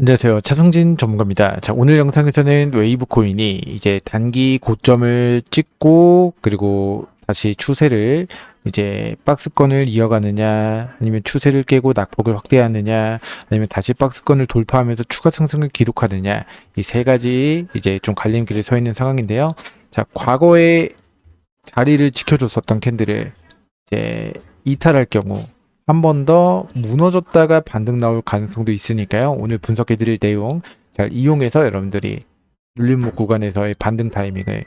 안녕하세요. 차승진 전문가입니다. 자, 오늘 영상에서는 웨이브 코인이 이제 단기 고점을 찍고 그리고 다시 추세를 이제 박스권을 이어가느냐 아니면 추세를 깨고 낙폭을 확대하느냐 아니면 다시 박스권을 돌파하면서 추가 상승을 기록하느냐 이 세 가지 이제 좀 갈림길에 서 있는 상황인데요. 자, 과거에 자리를 지켜줬었던 캔들을 이제 이탈할 경우 한 번 더 무너졌다가 반등 나올 가능성도 있으니까요. 오늘 분석해 드릴 내용 잘 이용해서 여러분들이 눌림목 구간에서의 반등 타이밍을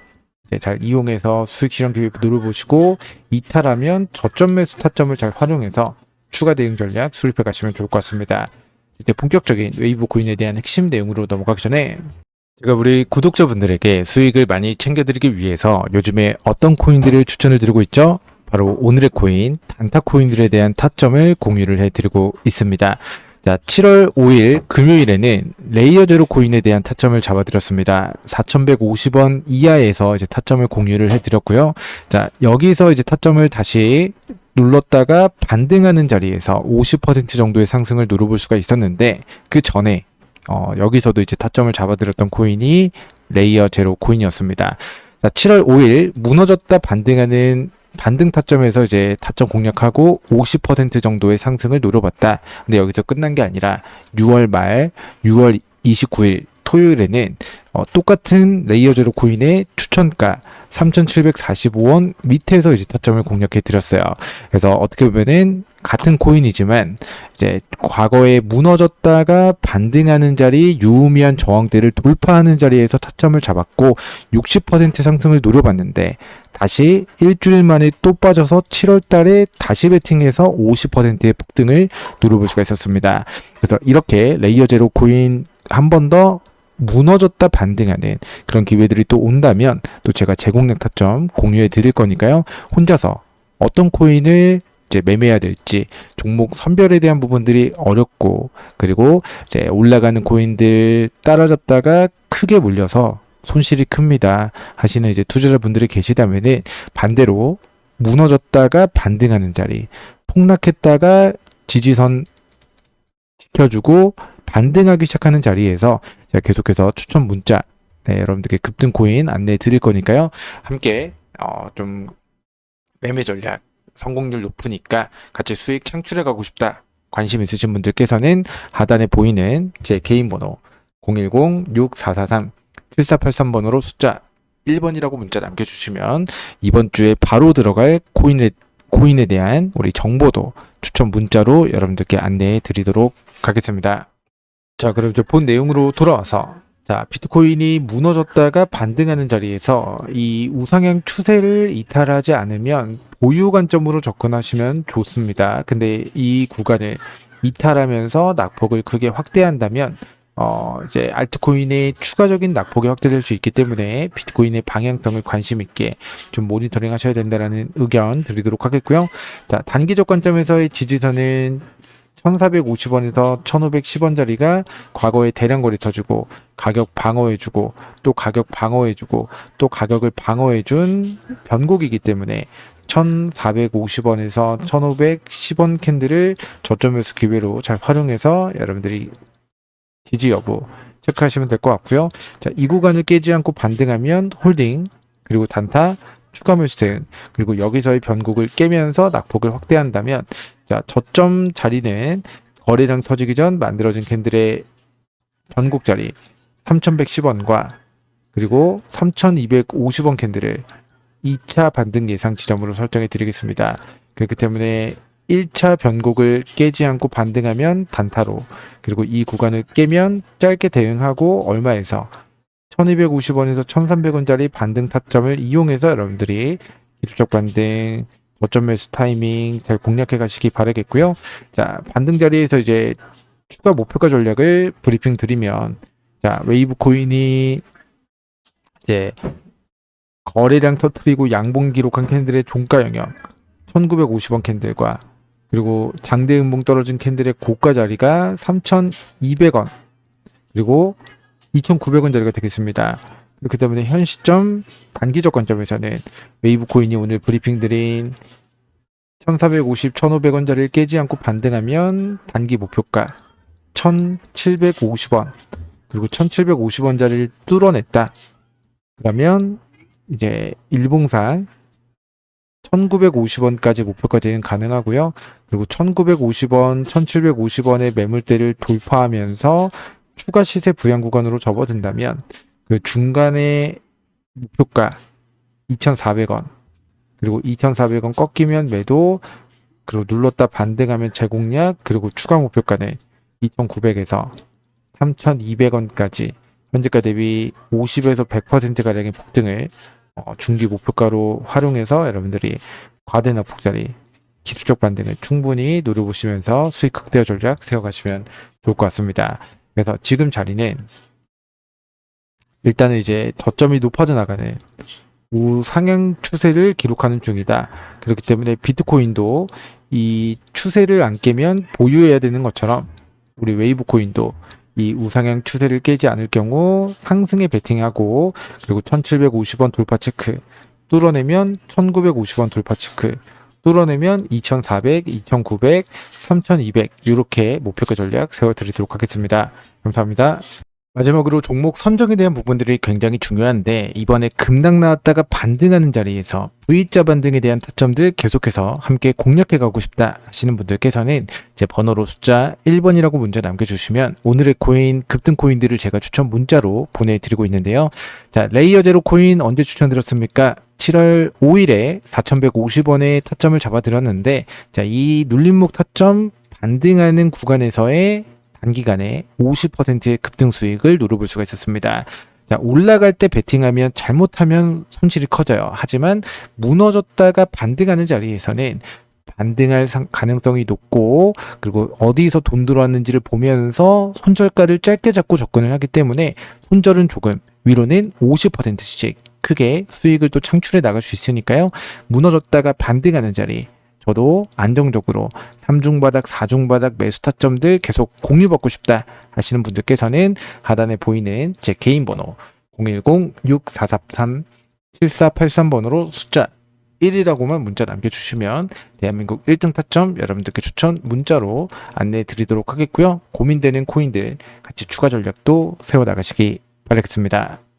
잘 이용해서 수익 실현 기회 누려보시고 이탈하면 저점 매수 타점을 잘 활용해서 추가 대응 전략 수립해 가시면 좋을 것 같습니다. 이제 본격적인 웨이브 코인에 대한 핵심 내용으로 넘어가기 전에 제가 우리 구독자분들에게 수익을 많이 챙겨드리기 위해서 요즘에 어떤 코인들을 추천을 드리고 있죠? 바로 오늘의 코인, 단타 코인들에 대한 타점을 공유를 해드리고 있습니다. 자, 7월 5일 금요일에는 레이어 제로 코인에 대한 타점을 잡아드렸습니다. 4,150원 이하에서 이제 타점을 공유를 해드렸고요. 자, 여기서 이제 타점을 다시 눌렀다가 반등하는 자리에서 50% 정도의 상승을 누려볼 수가 있었는데 그 전에 어, 여기서도 이제 타점을 잡아드렸던 코인이 레이어 제로 코인이었습니다. 자, 7월 5일 무너졌다 반등하는 반등 타점에서 이제 타점 공략하고 50% 정도의 상승을 노려봤다. 근데 여기서 끝난 게 아니라 6월 말 6월 29일 토요일에는 어, 똑같은 레이어 제로 코인의 추천가 3,745원 밑에서 이제 타점을 공략해 드렸어요. 그래서 어떻게 보면은 같은 코인이지만 이제 과거에 무너졌다가 반등하는 자리 유의미한 저항대를 돌파하는 자리에서 타점을 잡았고 60% 상승을 노려봤는데 다시 일주일 만에 또 빠져서 7월 달에 다시 베팅해서 50%의 폭등을 노려볼 수가 있었습니다. 그래서 이렇게 레이어 제로 코인 한 번 더 무너졌다 반등하는 그런 기회들이 또 온다면 또 제가 제공력 타점 공유해 드릴 거니까요. 혼자서 어떤 코인을 이제 매매해야 될지 종목 선별에 대한 부분들이 어렵고 그리고 이제 올라가는 코인들 따라잡다가 크게 물려서 손실이 큽니다 하시는 이제 투자자분들이 계시다면은 반대로 무너졌다가 반등하는 자리 폭락했다가 지지선 지켜주고 반등하기 시작하는 자리에서 제가 계속해서 추천 문자 네, 여러분들께 급등 코인 안내해 드릴 거니까요 함께 어, 좀 매매 전략 성공률 높으니까 같이 수익 창출해 가고 싶다. 관심 있으신 분들께서는 하단에 보이는 제 개인 번호 010-6443-7483번으로 숫자 1번이라고 문자 남겨주시면 이번 주에 바로 들어갈 코인에, 코인에 대한 우리 정보도 추천 문자로 여러분들께 안내해 드리도록 하겠습니다. 자, 그럼 이제 본 내용으로 돌아와서 자, 비트코인이 무너졌다가 반등하는 자리에서 이 우상향 추세를 이탈하지 않으면 보유 관점으로 접근하시면 좋습니다. 근데 이 구간을 이탈하면서 낙폭을 크게 확대한다면 어, 이제 알트코인의 추가적인 낙폭이 확대될 수 있기 때문에 비트코인의 방향성을 관심 있게 좀 모니터링 하셔야 된다라는 의견 드리도록 하겠고요. 자, 단기적 관점에서의 지지선은 1450원에서 1510원짜리가 과거에 대량 거래 쳐주고 가격 방어해주고 또 가격 방어해주고 또 가격을 방어해준 변곡이기 때문에 1450원에서 1510원 캔들을 저점에서 기회로 잘 활용해서 여러분들이 지지 여부 체크하시면 될 것 같고요. 자, 이 구간을 깨지 않고 반등하면 홀딩 그리고 단타 추가 매수등 그리고 여기서의 변곡을 깨면서 낙폭을 확대한다면 자 저점 자리는 거래량 터지기 전 만들어진 캔들의 변곡 자리 3110원과 그리고 3250원 캔들을 2차 반등 예상 지점으로 설정해 드리겠습니다. 그렇기 때문에 1차 변곡을 깨지 않고 반등하면 단타로 그리고 이 구간을 깨면 짧게 대응하고 얼마에서 1250원에서 1300원짜리 반등 타점을 이용해서 여러분들이 기술적 반등, 저점 매수 타이밍 잘 공략해 가시기 바라겠고요. 자, 반등 자리에서 이제 추가 목표가 전략을 브리핑 드리면 자, 웨이브 코인이 이제 거래량 터트리고 양봉 기록한 캔들의 종가 영역 1950원 캔들과 그리고 장대 음봉 떨어진 캔들의 고가 자리가 3200원 그리고 2,900원짜리가 되겠습니다. 그렇기 때문에 현 시점 단기적 관점에서는 웨이브 코인이 오늘 브리핑 드린 1,450, 1,500원짜리를 깨지 않고 반등하면 단기 목표가 1750원 그리고 1750원짜리를 뚫어냈다. 그러면 이제 일봉상 1950원까지 목표가 되는 가능하고요. 그리고 1950원, 1750원의 매물대를 돌파하면서 추가 시세 부양 구간으로 접어든다면 그 중간에 목표가 2,400원 그리고 2,400원 꺾이면 매도 그리고 눌렀다 반등하면 제공량 그리고 추가 목표가는 2,900에서 3,200원까지 현재가 대비 50에서 100% 가량의 폭등을 어, 중기 목표가로 활용해서 여러분들이 과대나 폭자리 기술적 반등을 충분히 노려보시면서 수익 극대화 전략 세워가시면 좋을 것 같습니다. 그래서 지금 자리는 일단은 이제 저점이 높아져 나가는 우상향 추세를 기록하는 중이다. 그렇기 때문에 비트코인도 이 추세를 안 깨면 보유해야 되는 것처럼 우리 웨이브 코인도 이 우상향 추세를 깨지 않을 경우 상승에 베팅하고 그리고 1750원 돌파 체크 뚫어내면 1950원 돌파 체크 뚫어내면 2400, 2900, 3200 이렇게 목표가 전략 세워드리도록 하겠습니다. 감사합니다. 마지막으로 종목 선정에 대한 부분들이 굉장히 중요한데 이번에 급락 나왔다가 반등하는 자리에서 V자 반등에 대한 타점들 계속해서 함께 공략해 가고 싶다 하시는 분들께서는 제 번호로 숫자 1번이라고 문자 남겨주시면 오늘의 코인 급등 코인들을 제가 추천 문자로 보내드리고 있는데요. 자 레이어 제로 코인 언제 추천드렸습니까? 7월 5일에 4,150원의 타점을 잡아드렸는데 자 이 눌림목 타점 반등하는 구간에서의 단기간에 50%의 급등 수익을 노려볼 수가 있었습니다. 자, 올라갈 때 베팅하면 잘못하면 손실이 커져요. 하지만 무너졌다가 반등하는 자리에서는 반등할 상- 가능성이 높고 그리고 어디서 돈 들어왔는지를 보면서 손절가를 짧게 잡고 접근을 하기 때문에 손절은 조금 위로는 50%씩 크게 수익을 또 창출해 나갈 수 있으니까요. 무너졌다가 반등하는 자리 저도 안정적으로 3중 바닥, 4중 바닥 매수 타점들 계속 공유 받고 싶다 하시는 분들께서는 하단에 보이는 제 개인 번호 010-6443-7483번으로 숫자 1이라고만 문자 남겨주시면 대한민국 1등 타점 여러분들께 추천 문자로 안내해 드리도록 하겠고요. 고민되는 코인들 같이 추가 전략도 세워 나가시기 바라겠습니다.